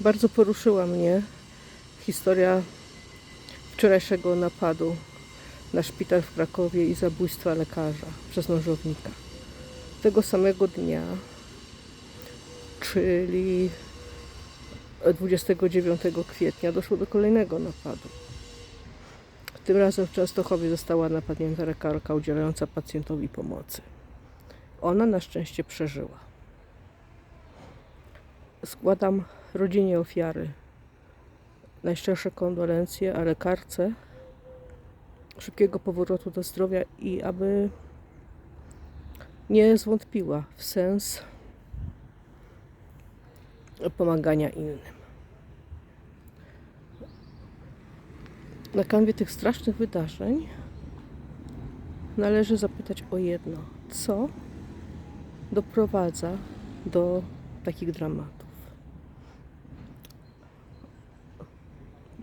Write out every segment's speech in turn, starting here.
Bardzo poruszyła mnie historia wczorajszego napadu na szpital w Krakowie i zabójstwa lekarza przez nożownika. Tego samego dnia, czyli 29 kwietnia, doszło do kolejnego napadu. Tym razem w Częstochowie została napadnięta lekarka udzielająca pacjentowi pomocy. Ona na szczęście przeżyła. Składam rodzinie ofiary najszczersze kondolencje, a lekarce szybkiego powrotu do zdrowia i aby nie zwątpiła w sens pomagania innym. Na kanwie tych strasznych wydarzeń należy zapytać o jedno: co doprowadza do takich dramatów?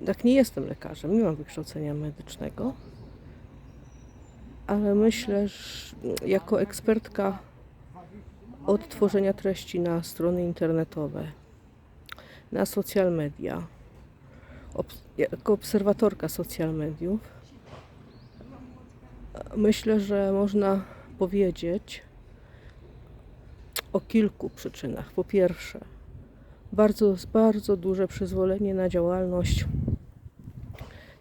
Tak, nie jestem lekarzem, nie mam wykształcenia medycznego, ale myślę, że jako ekspertka od tworzenia treści na strony internetowe, na social media, jako obserwatorka social mediów, myślę, że można powiedzieć o kilku przyczynach. Po pierwsze, bardzo, bardzo duże przyzwolenie na działalność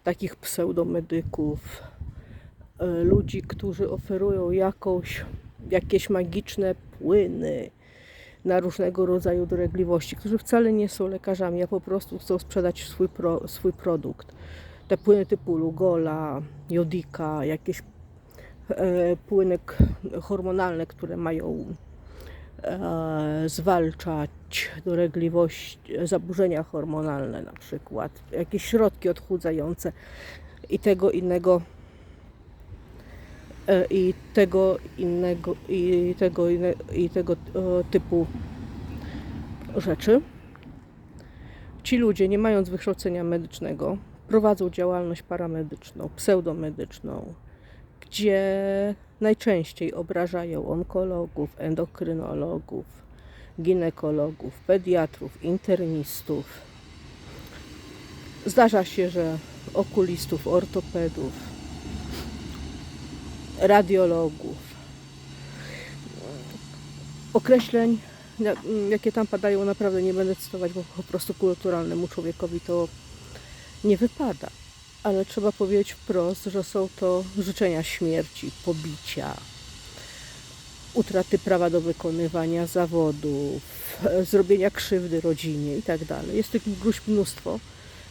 takich pseudomedyków, e, ludzi, którzy oferują jakąś, jakieś magiczne płyny na różnego rodzaju dolegliwości, którzy wcale nie są lekarzami, a po prostu chcą sprzedać swój, pro, swój produkt. Te płyny typu Lugola, Jodika, jakieś e, płyny hormonalne, które mają zwalczać dolegliwość, zaburzenia hormonalne na przykład, jakieś środki odchudzające i tego innego e, i tego innego i tego, i tego e, typu rzeczy. Ci ludzie, nie mając wykształcenia medycznego, prowadzą działalność paramedyczną, pseudomedyczną, gdzie najczęściej obrażają onkologów, endokrynologów, ginekologów, pediatrów, internistów. Zdarza się, że okulistów, ortopedów, radiologów. Określeń, ja- jakie tam padają, naprawdę nie będę cytować, bo po prostu kulturalnemu człowiekowi to nie wypada. Ale trzeba powiedzieć wprost, że są to życzenia śmierci, pobicia, utraty prawa do wykonywania zawodów, zrobienia krzywdy rodzinie itd. Jest tych gruźb mnóstwo,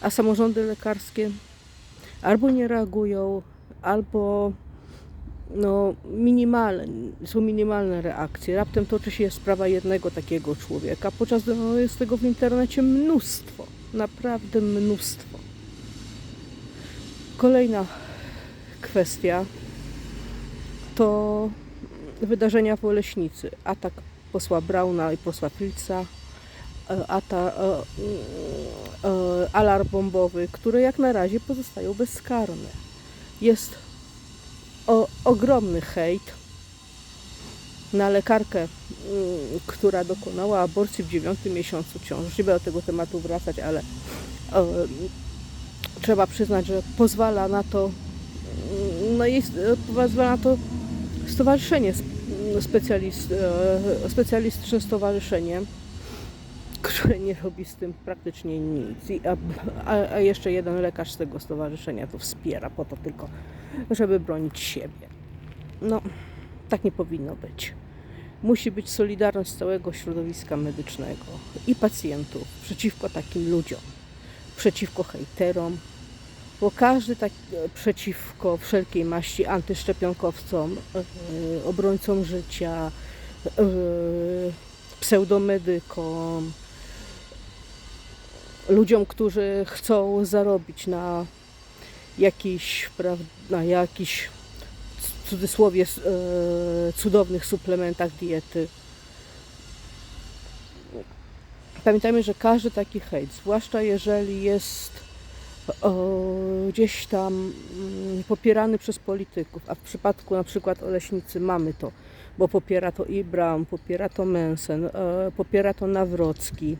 a samorządy lekarskie albo nie reagują, albo no, minimalne, są minimalne reakcje. Raptem toczy się sprawa jednego takiego człowieka, podczas gdy no, jest tego w internecie mnóstwo, naprawdę mnóstwo. Kolejna kwestia to wydarzenia w Oleśnicy. Atak posła Brauna i posła Pilca, e, ata, e, e, alarm bombowy, które jak na razie pozostają bezkarne. Jest o, ogromny hejt na lekarkę, mm, która dokonała aborcji w dziewiątym miesiącu ciąży. Nie będę do tego tematu wracać, ale trzeba przyznać, że pozwala na to, no jest, pozwala na to stowarzyszenie sp- specjalist, e, specjalistyczne stowarzyszenie, które nie robi z tym praktycznie nic. I, a, a jeszcze jeden lekarz z tego stowarzyszenia to wspiera po to tylko, żeby bronić siebie. No, tak nie powinno być. Musi być solidarność całego środowiska medycznego i pacjentów przeciwko takim ludziom, przeciwko hejterom, bo każdy tak e, przeciwko wszelkiej maści antyszczepionkowcom, e, obrońcom życia, e, pseudomedykom, ludziom, którzy chcą zarobić na jakiś, na jakiś w cudzysłowie cudownych suplementach diety. Pamiętajmy, że każdy taki hejt, zwłaszcza jeżeli jest gdzieś tam mm, popierany przez polityków, a w przypadku na przykład Oleśnicy mamy to, bo popiera to i popiera to Mensen, e, popiera to Nawrocki.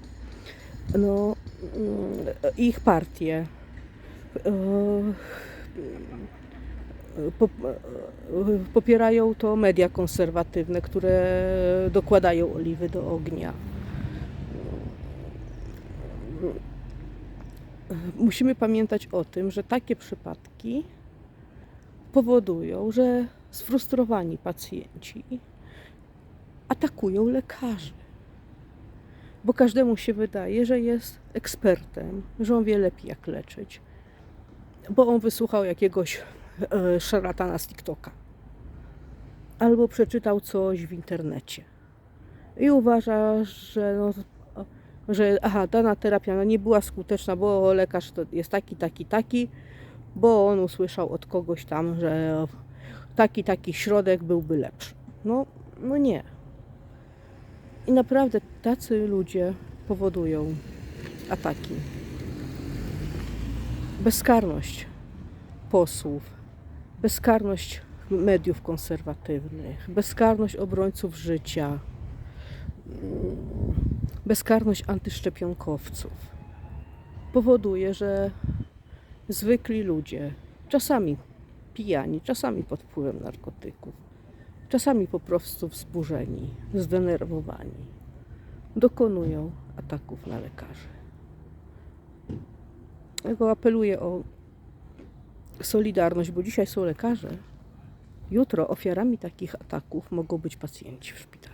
No, ich partie. e, Popierają to media konserwatywne, które dokładają oliwy do ognia. Musimy pamiętać o tym, że takie przypadki powodują, że sfrustrowani pacjenci atakują lekarzy. Bo każdemu się wydaje, że jest ekspertem, że on wie lepiej jak leczyć, bo on wysłuchał jakiegoś e, z TikToka. Albo przeczytał coś w internecie. I uważa, że, no, że aha, dana terapia nie była skuteczna, bo lekarz to jest taki, taki, taki, bo on usłyszał od kogoś tam, że taki, taki środek byłby lepszy. No, no nie. I naprawdę tacy ludzie powodują ataki. Bezkarność posłów, bezkarność mediów konserwatywnych, bezkarność obrońców życia, bezkarność antyszczepionkowców powoduje, że zwykli ludzie, czasami pijani, czasami pod wpływem narkotyków, czasami po prostu wzburzeni, zdenerwowani, dokonują ataków na lekarzy. Dlatego apeluję o solidarność, bo dzisiaj są lekarze, jutro ofiarami takich ataków mogą być pacjenci w szpitalach.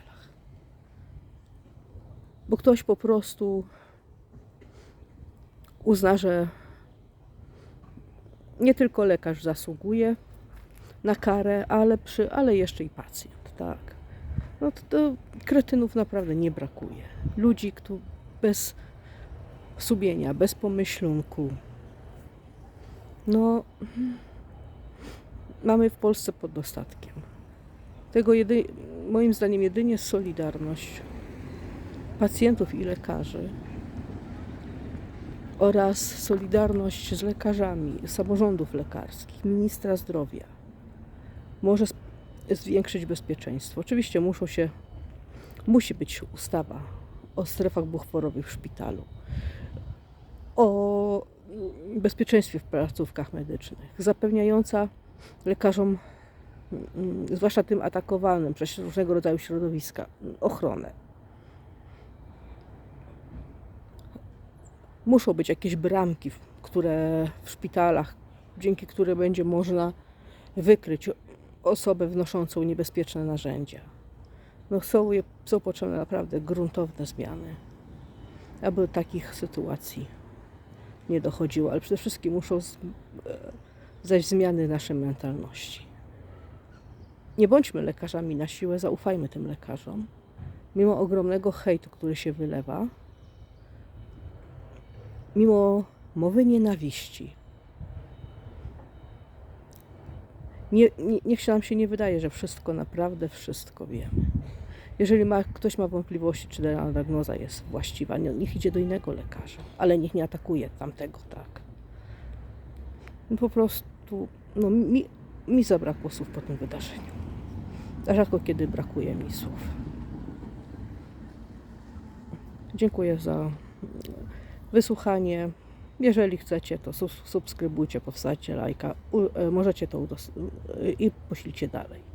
Bo ktoś po prostu uzna, że nie tylko lekarz zasługuje na karę, ale, przy, ale jeszcze i pacjent, tak. No to, to kretynów naprawdę nie brakuje. Ludzi, którzy bez sumienia, bez pomyślunku. No, mamy w Polsce pod dostatkiem. Tego jedy, moim zdaniem jedynie solidarność pacjentów i lekarzy oraz solidarność z lekarzami, samorządów lekarskich, ministra zdrowia może zwiększyć bezpieczeństwo. Oczywiście muszą się, musi być ustawa o strefach buchworowych w szpitalu, o mm, bezpieczeństwie w placówkach medycznych, zapewniająca lekarzom, mm, zwłaszcza tym atakowanym przez różnego rodzaju środowiska, ochronę. Muszą być jakieś bramki, które w szpitalach, dzięki którym będzie można wykryć osobę wnoszącą niebezpieczne narzędzia. No są, są potrzebne naprawdę gruntowne zmiany, aby takich sytuacji nie dochodziło, ale przede wszystkim muszą z, e, zmiany naszej mentalności. Nie bądźmy lekarzami na siłę, zaufajmy tym lekarzom. Mimo ogromnego hejtu, który się wylewa, mimo mowy nienawiści, nie, nie, niech się nam się nie wydaje, że wszystko, naprawdę wszystko wiemy. Jeżeli ma, ktoś ma wątpliwości, czy dana diagnoza jest właściwa, nie- niech idzie do innego lekarza, ale niech nie atakuje tamtego, tak. No Po prostu, no mi, mi zabrakło słów po tym wydarzeniu. A rzadko kiedy brakuje mi słów. Dziękuję za wysłuchanie. Jeżeli chcecie, to subskrybujcie, powstajcie lajka. E, możecie to i poślijcie dalej.